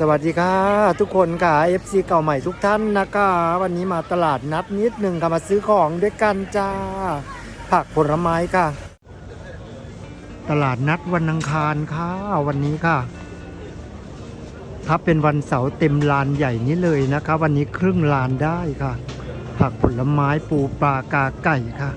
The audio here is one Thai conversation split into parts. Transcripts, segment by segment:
สวัสดีค่ะ ทุกคนค่ะ FC เก่าใหม่ทุกท่านนะคะ วันนี้มาตลาดนัดนิดหนึ่งค่ะมาซื้อของด้วยกันจ้า ผักผลไม้ค่ะ ตลาดนัดวันอังคารค่ะวันนี้ค่ะถ้าเป็นวันเสาร์เต็มลานใหญ่นี้เลยนะคะ วันนี้ครึ่งลานได้ค่ะ ผักผลไม้ปูปลากาไก่ค่ะ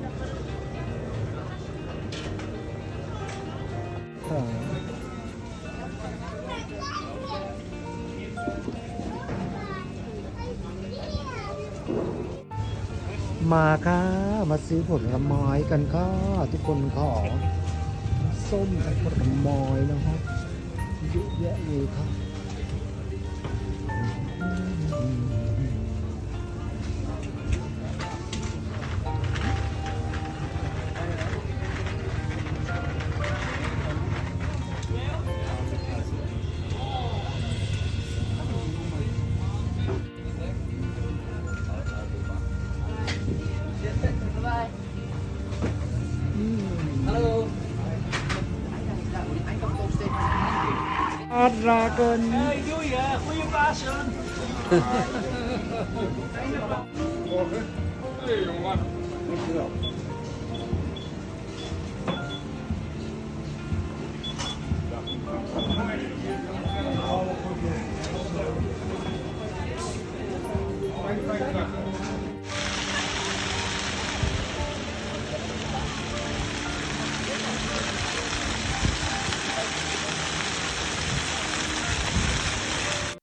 มาค่ะ มาซื้อผลไม้กันค่ะ ทุกคนขอ ส้มกับผลไม้นะครับเยอะแยะเลยครับ อาราเกิน Hey, doe je. Goeie Pasen. Hey jongen, dankjewel.